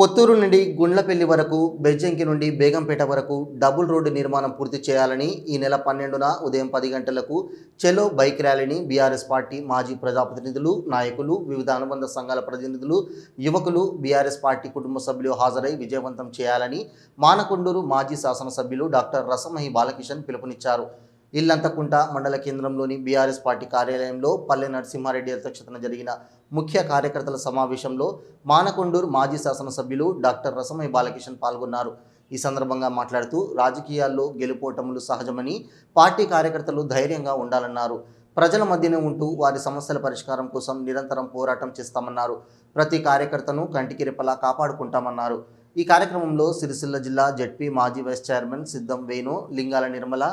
పొత్తూరు నుండి గుండ్లపల్లి వరకు బెజ్జంకి నుండి బేగంపేట వరకు డబుల్ రోడ్డు నిర్మాణం పూర్తి చేయాలని ఈ నెల పన్నెండున ఉదయం పది గంటలకు చెలో బైక్ ర్యాలీని బీఆర్ఎస్ పార్టీ మాజీ ప్రజాప్రతినిధులు నాయకులు వివిధ అనుబంధ సంఘాల ప్రతినిధులు యువకులు బీఆర్ఎస్ పార్టీ కుటుంబ సభ్యులు హాజరై విజయవంతం చేయాలని మానకొండూరు మాజీ శాసనసభ్యులు డాక్టర్ రసమహి బాలకిషన్ పిలుపునిచ్చారు. ఇల్లంతకుంట మండల కేంద్రంలోని బీఆర్ఎస్ పార్టీ కార్యాలయంలో పల్లె నరసింహారెడ్డి అధ్యక్షతన జరిగిన ముఖ్య కార్యకర్తల సమావేశంలో మానకొండూరు మాజీ శాసనసభ్యులు డాక్టర్ రసమయ్య బాలకిషన్ పాల్గొన్నారు. ఈ సందర్భంగా మాట్లాడుతూ రాజకీయాల్లో గెలుపోటములు సహజమని పార్టీ కార్యకర్తలు ధైర్యంగా ఉండాలన్నారు. ప్రజల మధ్యనే ఉంటూ వారి సమస్యల పరిష్కారం కోసం నిరంతరం పోరాటం చేస్తామన్నారు. ప్రతి కార్యకర్తను కంటికి రెప్పలా కాపాడుకుంటామన్నారు. ఈ కార్యక్రమంలో సిరిసిల్ల జిల్లా జడ్పీ మాజీ వైస్ చైర్మన్ సిద్ధం వేణు లింగాల నిర్మల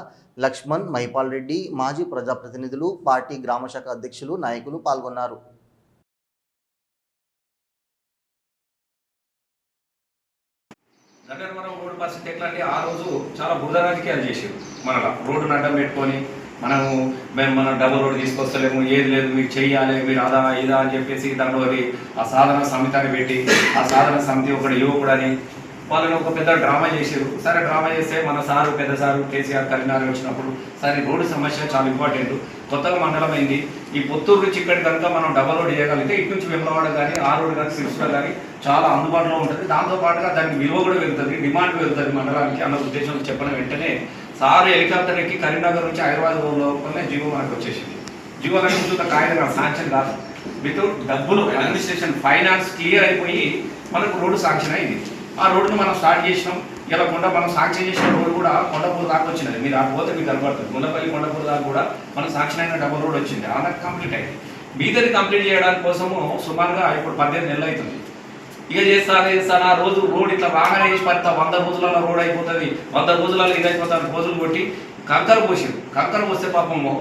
లక్ష్మణ్ మహిపాల్ రెడ్డి మాజీ ప్రజాప్రతినిధులు పార్టీ గ్రామశాఖ అధ్యక్షులు నాయకులు పాల్గొన్నారు. మనం రోడ్డు పరిస్థితి ఎట్లా అంటే ఆ రోజు చాలా బురద రాజకీయాలు చేసారు మనలా. రోడ్డును అడ్డం పెట్టుకొని మనము మేము మనం డబుల్ రోడ్డు తీసుకొస్తలేము ఏది లేదు మీరు చెయ్యాలి మీరు అదా ఇదా అని చెప్పేసి దాంట్లో అది ఆ సాధన సమితాన్ని పెట్టి ఆ సాధన సమితి ఒకటి యువకుడు అని వాళ్ళని ఒక పెద్ద డ్రామా చేశారు. సరే డ్రామా చేస్తే మన సారు పెద్ద సారు కేసీఆర్ కరీంనగర్ వచ్చినప్పుడు సరే రోడ్డు సమస్య చాలా ఇంపార్టెంట్. కొత్తగా మండలం అయింది. ఈ పుత్తూరు నుంచి ఇక్కడి కనుక మనం డబల్ రోడ్ చేయగలిగితే ఇటు నుంచి వెమ్మవాడ కానీ ఆ రోడ్ కానీ సిరిసిల్ల కానీ చాలా అందుబాటులో ఉంటుంది. దాంతో పాటుగా దానికి విలువ కూడా పెరుగుతుంది డిమాండ్ పెరుగుతుంది మండలానికి అన్న ఉద్దేశంతో చెప్పిన వెంటనే సారు హెలికాప్టర్ ఎక్కి కరీంనగర్ నుంచి హైదరాబాద్ లోపలనే జీవో మనకు వచ్చేసింది. జివో కనుక చూసిన కాగితం శాంక్షన్ కాదు. వితౌట్ డబ్బులు అడ్మినిస్ట్రేషన్ ఫైనాన్స్ క్లియర్ అయిపోయి మనకు రోడ్డు శాంక్షన్ అయింది. ఆ రోడ్డును మనం స్టార్ట్ చేసినాం. ఇలా కొండ మనం శాంక్షన్ చేసిన రోడ్డు కూడా కొండపూర్ దాకా వచ్చినది మీరు ఆ పోతే మీకు కనబడుతుంది గుండపల్లి కొండపూర్ దాకా కూడా మనం శాంక్షన్ అయిన డబుల్ రోడ్ వచ్చింది. అలా కంప్లీట్ అయింది. మీదది కంప్లీట్ చేయడానికి కోసము సుమారుగా ఇప్పుడు పద్దెనిమిది నెలలు అవుతుంది. ఇక చేస్తాను చేస్తాను? ఆ రోజు రోడ్ ఇట్లా బాగానే చేసి పడతా. వంద రోజులలో రోడ్ అయిపోతుంది. వంద రోజులలో ఇది అయిపోతుంది. రోజులు కొట్టి కంకర పోసింది కంకర పోస్తే పాపము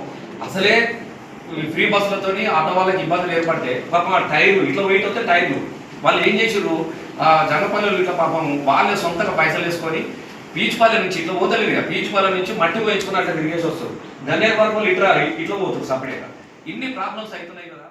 అసలే ఫ్రీ బస్సులతోని ఆటో వాళ్ళకి ఇబ్బందులు ఏర్పడితే పాపం ఆ టైర్లు ఇట్లా వెయిట్ వస్తే టైర్లు వాళ్ళు ఏం చేసారు ఆ జనపల్లెలు ఇట్లా పాపం వాళ్ళే సొంతంగా పైసలు వేసుకొని పీచుపాలెం నుంచి ఇట్లా పోతలేదు ఇక. పీచుపాలెం నుంచి మట్టి పోయించుకున్నట్టు తిరిగేసి వస్తారు. గన్నేరు వరకు ఇట్లా ఇట్లా పోతుంది సపరేట్గా. ఇన్ని ప్రాబ్లమ్స్ అవుతున్నాయి కదా.